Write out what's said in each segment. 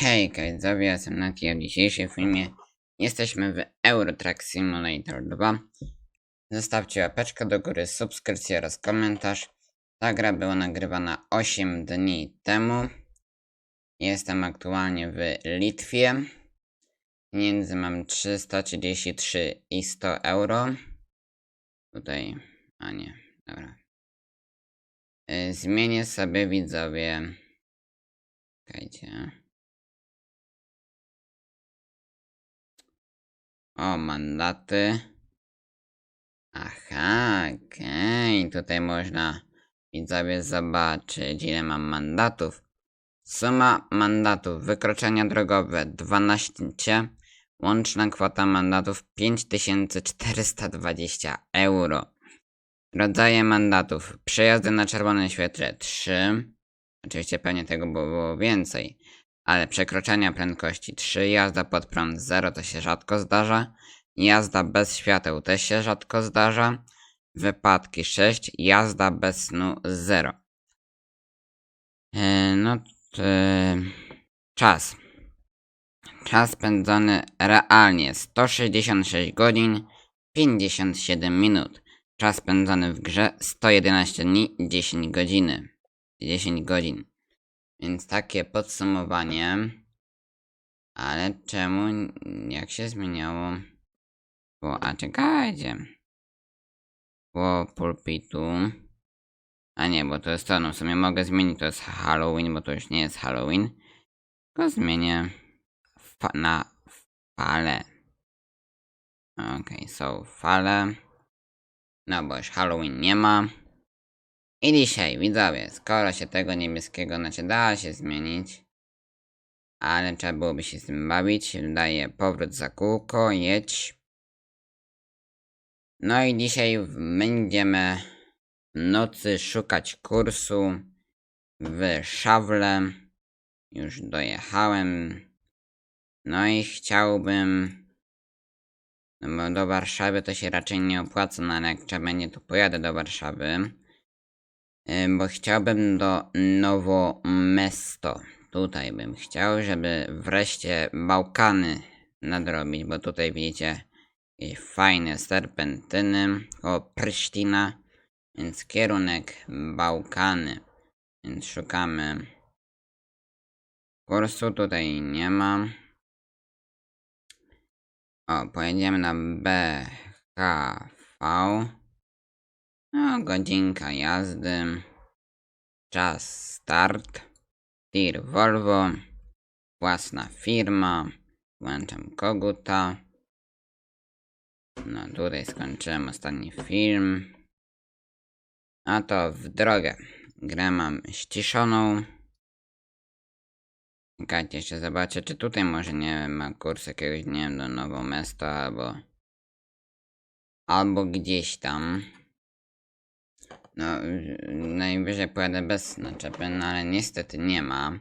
Hejka, widzowie, jestem Nati, a w dzisiejszym filmie jesteśmy w Euro Truck Simulator 2. Zostawcie łapeczkę do góry, subskrypcję oraz komentarz. Ta gra była nagrywana 8 dni temu. Jestem aktualnie w Litwie. Pieniędzy mam 333 i 100 euro. Tutaj, a nie, dobra. Y, Zmienię sobie widzowie. Czekajcie. O, mandaty. Aha, okej. Tutaj można widzowie zobaczyć, ile mam mandatów. Suma mandatów. Wykroczenia drogowe 12. Łączna kwota mandatów 5420 euro. Rodzaje mandatów. Przejazdy na czerwonym świetle 3. Oczywiście pewnie tego było więcej. Ale przekroczenia prędkości 3, jazda pod prąd 0 to się rzadko zdarza. Jazda bez świateł też się rzadko zdarza. Wypadki 6, jazda bez snu 0. E, no, to, czas. Czas spędzony realnie 166 godzin 57 minut. Czas spędzony w grze 111 dni 10 godziny. 10 godzin. Więc takie podsumowanie. Ale czemu, jak się zmieniało? Bo, a czekajcie. Było pulpitu. A nie, bo to jest to, no w sumie mogę zmienić, to jest Halloween, bo to już nie jest Halloween. Tylko zmienię fa na fale. Okej, okay, są fale. No bo już Halloween nie ma. I dzisiaj, widzowie, skoro się tego niebieskiego, znaczy da się zmienić, ale trzeba byłoby się z tym bawić, daję powrót za kółko, jedź. No i dzisiaj będziemy w nocy szukać kursu w Szawle. Już dojechałem. No i chciałbym, no bo do Warszawy to się raczej nie opłaca, no ale jak trzeba będzie, to pojadę do Warszawy. Ym, bo chciałbym do Nowo Mesto. Tutaj bym chciał, żeby wreszcie Bałkany nadrobić, bo tutaj widzicie jakieś fajne serpentyny o Prysztina, więc kierunek Bałkany. Więc szukamy kursu, tutaj nie ma. O, pojedziemy na BHV. No, godzinka jazdy. Czas start. Tir Volvo. Własna firma. Włączam koguta. No, tutaj skończyłem ostatni film. A to w drogę. Grę mam ściszoną. Czekajcie, jeszcze zobaczę, czy tutaj może, nie ma kurs jakiegoś, nie wiem, do Nowo Mesto albo... Albo gdzieś tam. No, najwyżej pojadę bez naczepy, no ale niestety nie ma.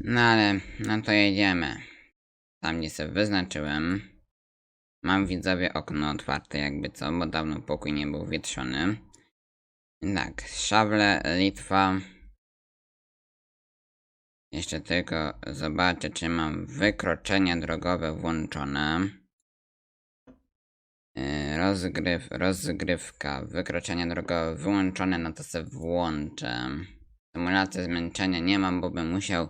No ale, no to jedziemy. Tam gdzie sobie wyznaczyłem. Mam widzowie okno otwarte jakby co, bo dawno pokój nie był wietrzony. Tak, Szawle, Litwa. Jeszcze tylko zobaczę, czy mam wykroczenia drogowe włączone. Yy, Rozgryw, rozgrywka, wykroczenia drogowe wyłączone, no to sobie włączę. Symulację zmęczenia nie mam, bo bym musiał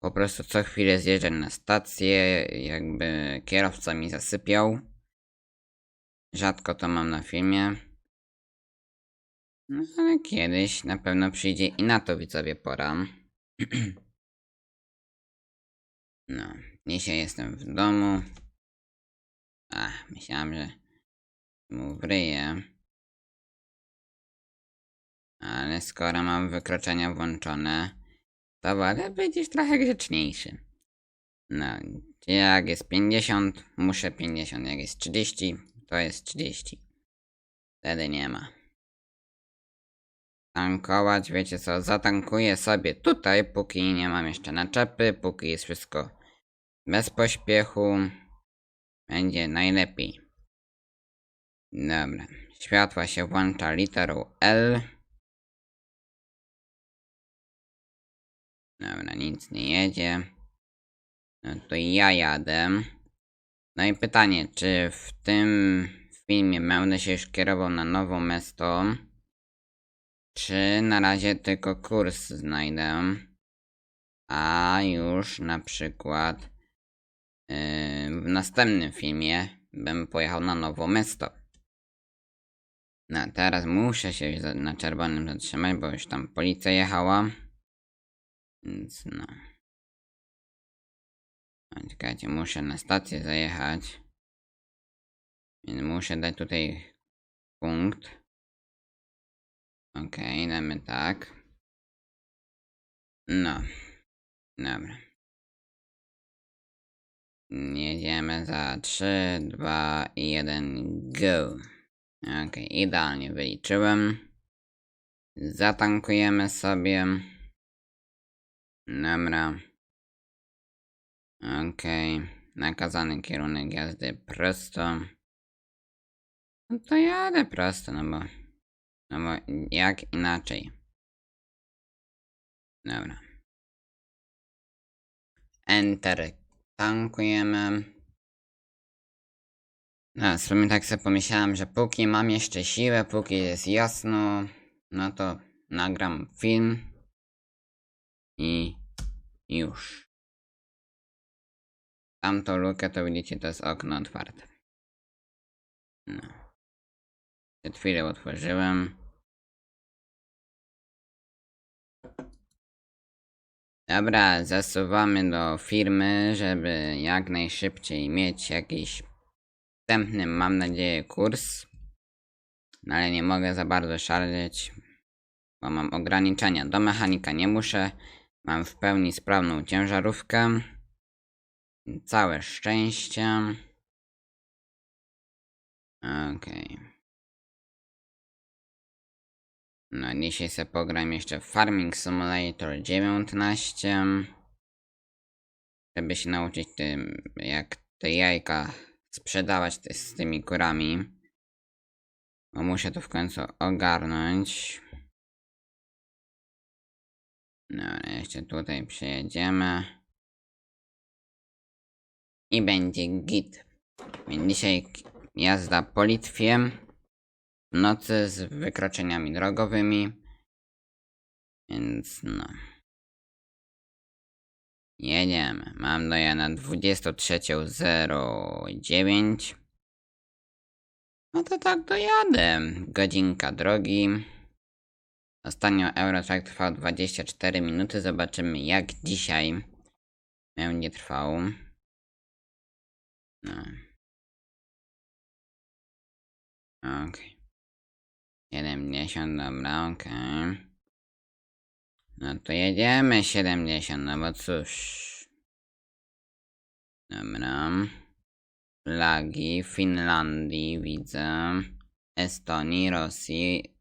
po prostu co chwilę zjeżdżać na stację, jakby kierowca mi zasypiał. Rzadko to mam na filmie. No ale kiedyś na pewno przyjdzie i na to widzowie pora. no, dzisiaj jestem w domu. Ach, myślałem, że mu wryję. Ale skoro mam wykroczenia włączone, to wolę być już trochę grzeczniejszy. No, jak jest 50, muszę 50. Jak jest 30, to jest 30. Wtedy nie ma. Tankować, wiecie co, zatankuję sobie tutaj, póki nie mam jeszcze naczepy, póki jest wszystko bez pośpiechu. Będzie najlepiej. Dobra. Światła się włącza literą L. Dobra, nic nie jedzie. No to ja jadę. No i pytanie, czy w tym filmie będę się już kierował na nowe miasto? Czy na razie tylko kurs znajdę? A już na przykład yy, w następnym filmie bym pojechał na nowe miasto. No teraz muszę się na czerwonym zatrzymać, bo już tam policja jechała. Więc no. Czekajcie, muszę na stację zajechać. Więc muszę dać tutaj punkt. Okej, damy tak. No. Dobra. Jedziemy za 3, 2 i 1, go. Okej, idealnie wyliczyłem. Zatankujemy sobie. Dobra. Okej. Nakazany kierunek jazdy prosto. No to jadę prosto, no bo... No bo jak inaczej. Dobra. Enter. Tankujemy. No, w sumie tak sobie pomyślałem, że póki mam jeszcze siłę, póki jest jasno, no to nagram film. I już. Tamtą lukę to widzicie, to jest okno otwarte. No. Przed chwilę otworzyłem. Dobra, zasuwamy do firmy, żeby jak najszybciej mieć jakiś wstępny, mam nadzieję, kurs. No ale nie mogę za bardzo szaleć, bo mam ograniczenia. Do mechanika nie muszę. Mam w pełni sprawną ciężarówkę. Całe szczęście. Okej. No, dzisiaj sobie pogram jeszcze Farming Simulator 19. Żeby się nauczyć tym, jak te jajka sprzedawać te, z tymi kurami. Bo muszę to w końcu ogarnąć. No, jeszcze tutaj przejedziemy. I będzie git. Więc dzisiaj jazda po Litwie. W nocy z wykroczeniami drogowymi. Więc no. Jedziemy. Mam doja na 23.09. No to tak dojadę. Godzinka drogi. Ostatnio Eurotrack trwał 24 minuty. Zobaczymy jak dzisiaj będzie trwał. No. Okej. 70, dobra, okej. No to jedziemy 70, no bo cóż. Dobra. Flagi Finlandii widzę. Estonii, Rosji.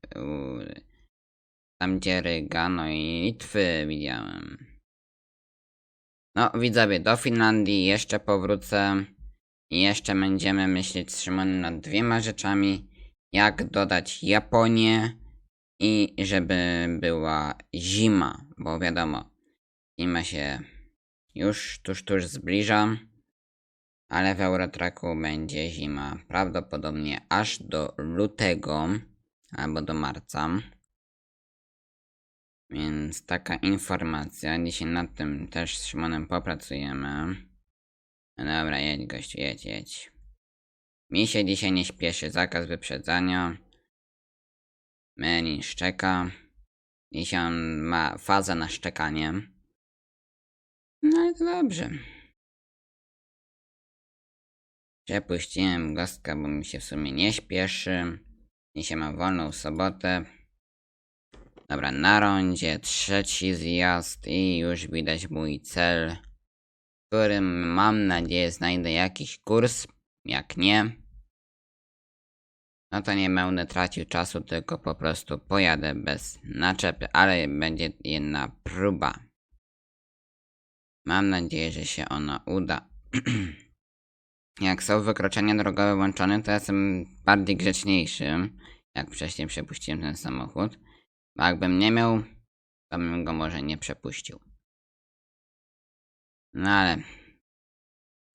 Tam gdzie Ryga, no i Litwy widziałem. No widzowie, do Finlandii jeszcze powrócę. I jeszcze będziemy myśleć z Szymonem nad dwiema rzeczami. Jak dodać Japonię i żeby była zima, bo wiadomo, zima się już tuż, tuż zbliża, ale w Eurotracku będzie zima prawdopodobnie aż do lutego albo do marca. Więc taka informacja. Dzisiaj nad tym też z Szymonem popracujemy. No dobra, jedź gościu, jedź, jedź. Mi się dzisiaj nie śpieszy, zakaz wyprzedzania. Menu szczeka. Dzisiaj on ma fazę na szczekanie. No ale to dobrze. Przepuściłem gostka, bo mi się w sumie nie śpieszy. Dzisiaj mam wolną sobotę. Dobra, na rondzie trzeci zjazd i już widać mój cel, w którym mam nadzieję znajdę jakiś kurs. Jak nie, no to nie będę tracił czasu, tylko po prostu pojadę bez naczepy, ale będzie jedna próba. Mam nadzieję, że się ona uda. Jak są wykroczenia drogowe włączone, to jestem bardziej grzeczniejszy, jak wcześniej przepuściłem ten samochód. Bo jakbym nie miał, to bym go może nie przepuścił. No ale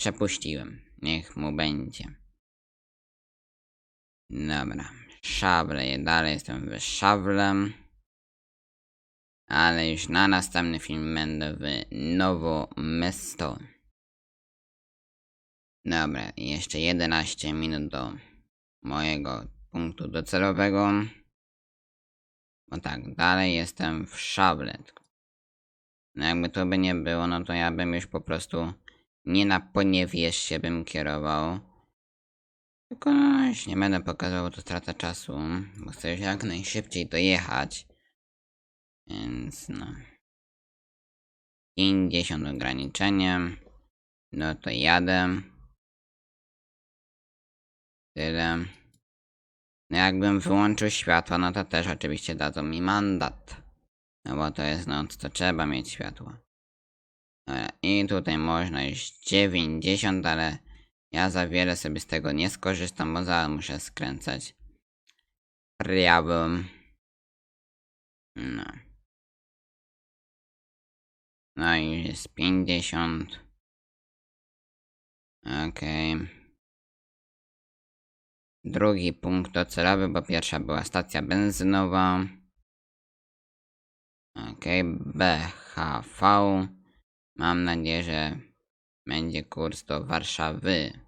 przepuściłem. Niech mu będzie. Dobra. Szable. Dalej jestem w szawlem. Ale już na następny film będę w Nowo Mesto. Dobra, jeszcze 11 minut do mojego punktu docelowego. Bo tak, dalej jestem w szablet. No jakby to by nie było, no to ja bym już po prostu nie na poniewierzch się bym kierował. Tylko nie będę pokazał, bo to strata czasu, bo chcę jak najszybciej dojechać. Więc no. 50 ograniczeniem. No to jadę. Tyle. No jakbym wyłączył światło, no to też oczywiście dadzą mi mandat. No bo to jest noc, to trzeba mieć światło. I tutaj można już 90, ale ja za wiele sobie z tego nie skorzystam, bo zaraz muszę skręcać prawym. No. No i jest 50. Okej. Drugi punkt docelowy, bo pierwsza była stacja benzynowa. Okej, BHV. Mam nadzieję, że będzie kurs do Warszawy.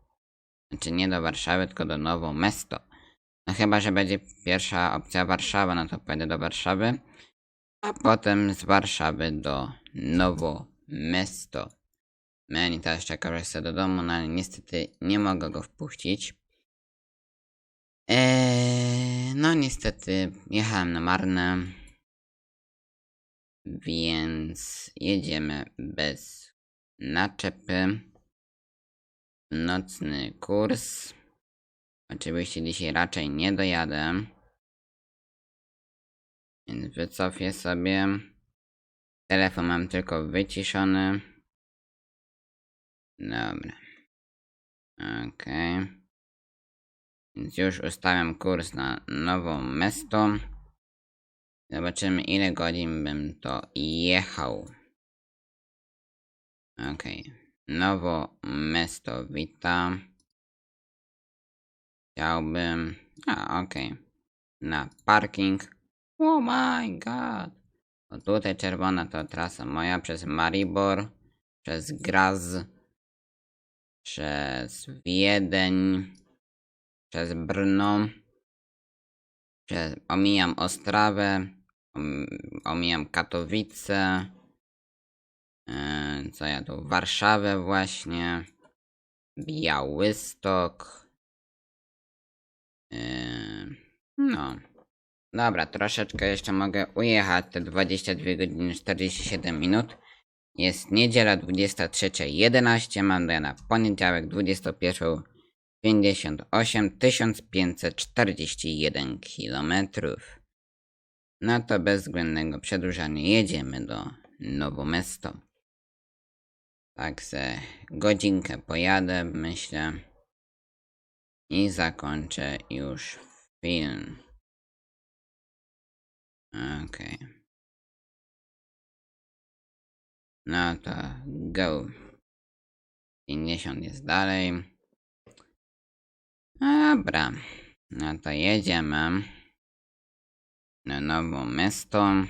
Znaczy nie do Warszawy, tylko do Nowo Mesto. No chyba, że będzie pierwsza opcja Warszawa, no to pojadę do Warszawy. A potem z Warszawy do Nowo Mesto. Meni teraz czeka, że chcę do domu, no ale niestety nie mogę go wpuścić. Eee, no niestety jechałem na marne. Więc jedziemy bez naczepy. Nocny kurs. Oczywiście dzisiaj raczej nie dojadę. Więc wycofię sobie. Telefon mam tylko wyciszony. Dobra. Okej. Więc już ustawiam kurs na nową mesto. Zobaczymy ile godzin bym to jechał. Okej. Nowo mesto wita. Chciałbym... A, okej. Na parking. Oh my god. O tutaj czerwona to trasa moja przez Maribor, przez Graz, przez Wiedeń, przez Brno, przez, omijam Ostrawę, om, omijam Katowice, co ja tu, Warszawę właśnie, Białystok, yy, no. Dobra, troszeczkę jeszcze mogę ujechać te 22 godziny 47 minut. Jest niedziela 23.11, mam na poniedziałek 21.58, 1541 km. No to bez względnego przedłużania jedziemy do Nowo Mesto. Tak se godzinkę pojadę, myślę. I zakończę już film. Okej. No to go. 50 jest dalej. Dobra. No to jedziemy. Na nowe miasto.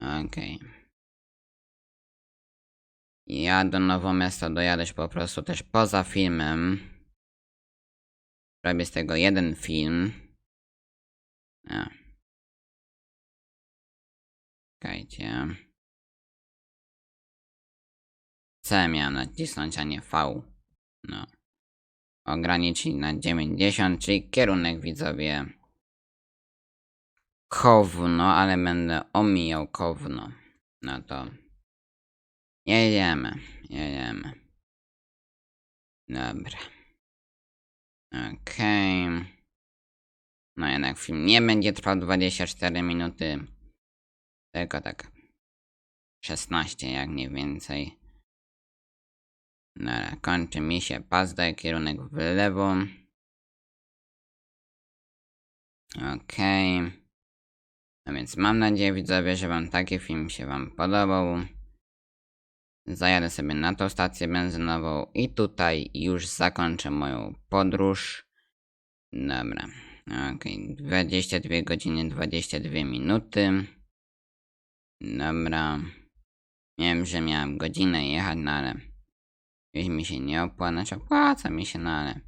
Okej. Ja do Nowo Miasto dojadę po prostu też poza filmem. Robię z tego jeden film. A. Czekajcie. C miałem nacisnąć, a nie V. No. Ograniczyć na 90, czyli kierunek widzowie. Kowno, ale będę omijał Kowno. No to. Jedziemy, jedziemy. Dobra. Okej. Okay. No jednak film nie będzie trwał 24 minuty. Tylko tak. 16 jak nie więcej. Dobra, kończy mi się pazda, kierunek w lewo. Okej. Okay. No więc mam nadzieję widzowie, że wam taki film się wam podobał. Zajadę sobie na tą stację benzynową i tutaj już zakończę moją podróż. Dobra. Okej, 22 godziny 22 minuty. Dobra. Wiem, że miałem godzinę jechać, no ale już mi się nie opłaca, znaczy opłaca mi się, no ale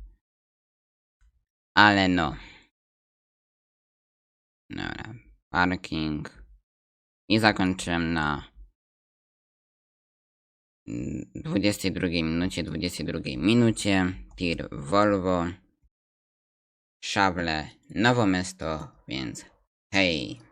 ale no. Dobra, parking. I zakończyłem na 22 minucie, 22 minucie. Tir Volvo. Szable, Nowe Mesto, więc hej.